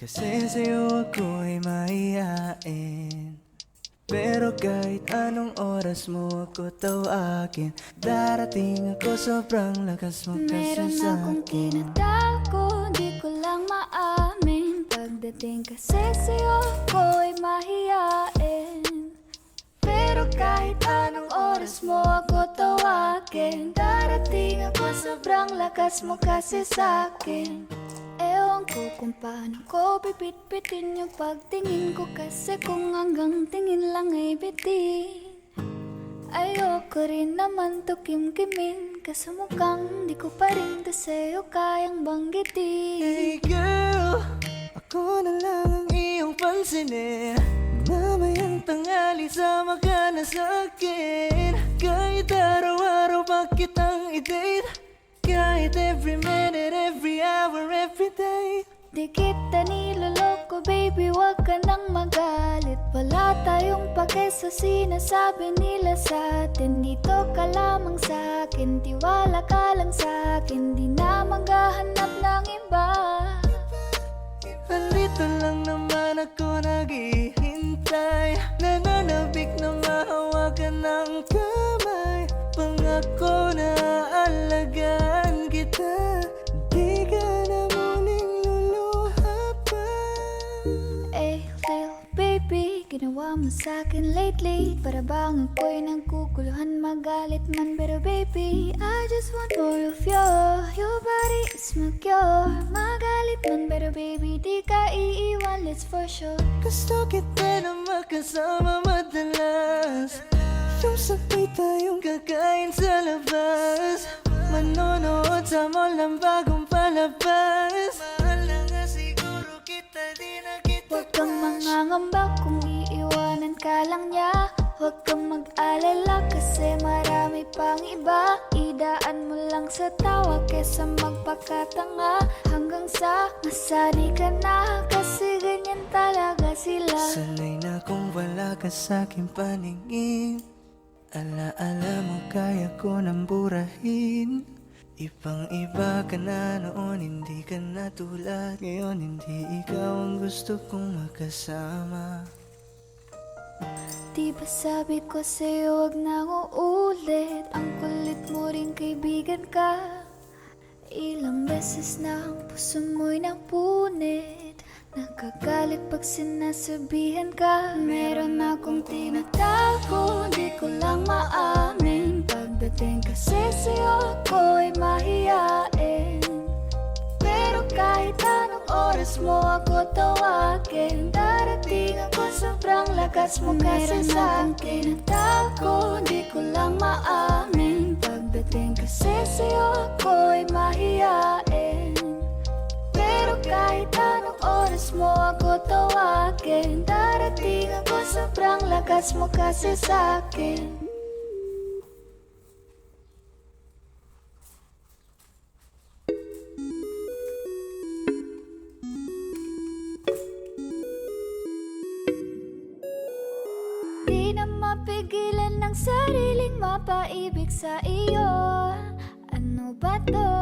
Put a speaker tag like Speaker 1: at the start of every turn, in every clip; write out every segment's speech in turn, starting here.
Speaker 1: kasi sa'yo ako ay mahihain Pero kahit anong oras mo ako tawagin Darating ako sobrang lakas mo kasi
Speaker 2: Meron akong
Speaker 1: akin.
Speaker 2: tinatago, di ko lang maamin. Pagdating kasi sa'yo ko ay mahihain Pero kahit anong oras mo ako tawagin Darating ako sobrang lakas mo kasi sa'kin ko kung paano ko pipit-pitin yung pagtingin ko. Kasi kung hanggang tingin lang ay bitin Ayoko rin naman to kim-kimin. Kaso mukhang di ko pa rin to sa'yo kayang banggitin.
Speaker 1: Hey girl, ako na lang ang iyong pansinin. Mamayang tanghali sama ka na sa akin. Kahit araw-araw pa kitang i-date hour, every day
Speaker 2: Di kita niloloko baby wag ka nang magalit. Wala tayong pake sa sinasabi nila sa atin Dito ka lamang sa akin, tiwala ka lang sa akin Di na maghahanap ng iba.
Speaker 1: Nandito lang naman ako naghihintay. Nananabik na mahawakan ng kamay. Pangako
Speaker 2: ginawa mo sa'kin lately Para bang ako'y nagkukuluhan magalit man. Pero baby, I just want more of you Your body is my cure. Magalit man pero baby, di ka iiwan, let's for sure.
Speaker 1: Gusto kita na makasama madalas. Yung sabay tayong kakain sa labas. Manonood sa mall ng bagong palabas. Mahal na nga siguro kita, di na kita
Speaker 2: Huwag kang mangangamba kung ka lang niya Huwag kang mag-alala kasi marami pang iba. Idaan mo lang sa tawa kesa magpakatanga. Hanggang sa masanay ka na kasi ganyan talaga sila.
Speaker 1: Sanay na kung wala ka sa aking paningin. Alaala mo kaya ko nang burahin. Ibang iba ka na noon, hindi ka na tulad. Ngayon hindi ikaw ang gusto kong makasama
Speaker 2: Di ba sabi ko sa'yo wag na uulit? Ang kulit mo rin kaibigan ka. Ilang beses na ang puso mo'y napunit. Nakagalit pag sinasabihan ka. Meron akong tinatago, di ko lang maamin. Pagdating kasi sa'yo ako'y mahihain lakas mo kasi sa akin Tinatago, di ko lang maamin. Pagdating kasi sa'yo ako'y mahihain Pero kahit anong oras mo ako tawagin Darating ako sobrang lakas mo kasi sa akin mapaibig sa iyo. Ano ba to?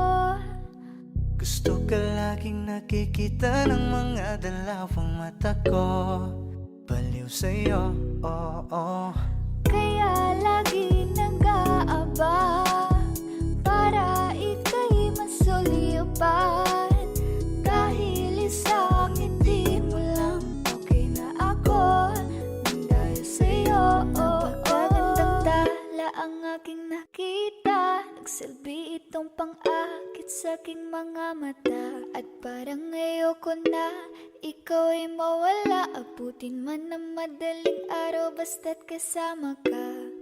Speaker 1: Gusto ka laging nakikita ng mga dalawang mata ko. Baliw sa'yo, oo. Oh,
Speaker 2: Kaya lagi nag-aaba itong pang-akit sa aking mga mata. At parang ayoko na ikaw ay mawala. Abutin man ng madaling araw basta't kasama ka.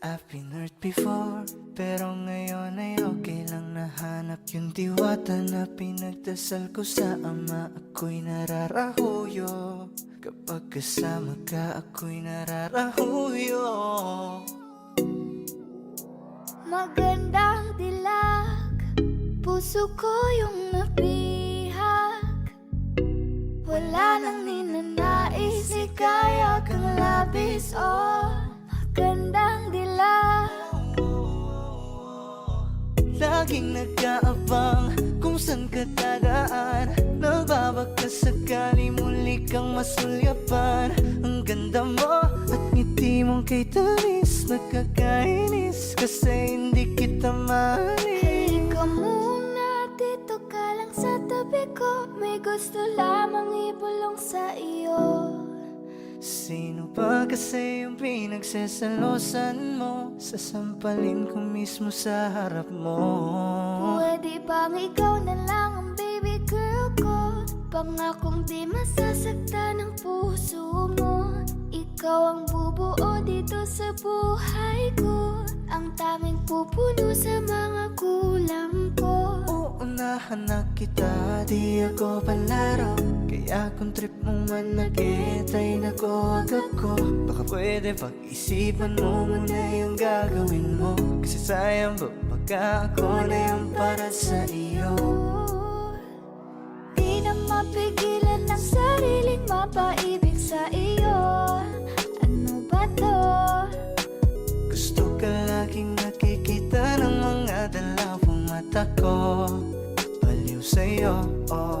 Speaker 1: I've been hurt before Pero ngayon ay okay lang nahanap Yung diwata na pinagdasal ko sa ama. Ako'y nararahuyo. Kapag kasama ka ako'y nararahuyo
Speaker 2: Puso ko yung nabihag Wala nang ninanais Ikaya kang labis Oh, magandang dilag
Speaker 1: Lagi Laging nag-aabang kung saan ka dadaan. Nagbabaka sakali muli kang masulyapan. Ang ganda mo at ngiti mong kay tamis Nagkakainis kasi hindi kita mahalin
Speaker 2: Halika muna, tabi ko May gusto lamang ibulong sa iyo.
Speaker 1: Sino ba kasi yung pinagsasalosan mo? Sasampalin ko mismo sa harap mo.
Speaker 2: Pwede bang ikaw na lang ang baby girl ko? Pangakong di masasaktan ang puso mo. Ikaw ang bubuo dito sa buhay ko Ang tanging pupuno sa mga kulang ko.
Speaker 1: Uunahan na kita, di ako palaro Kaya kung trip mong manakit ay nakuwag ako Baka pwede pag-isipan mo muna yung gagawin mo. Kasi sayang ba baka ako na yung para sa iyo
Speaker 2: say, you're all.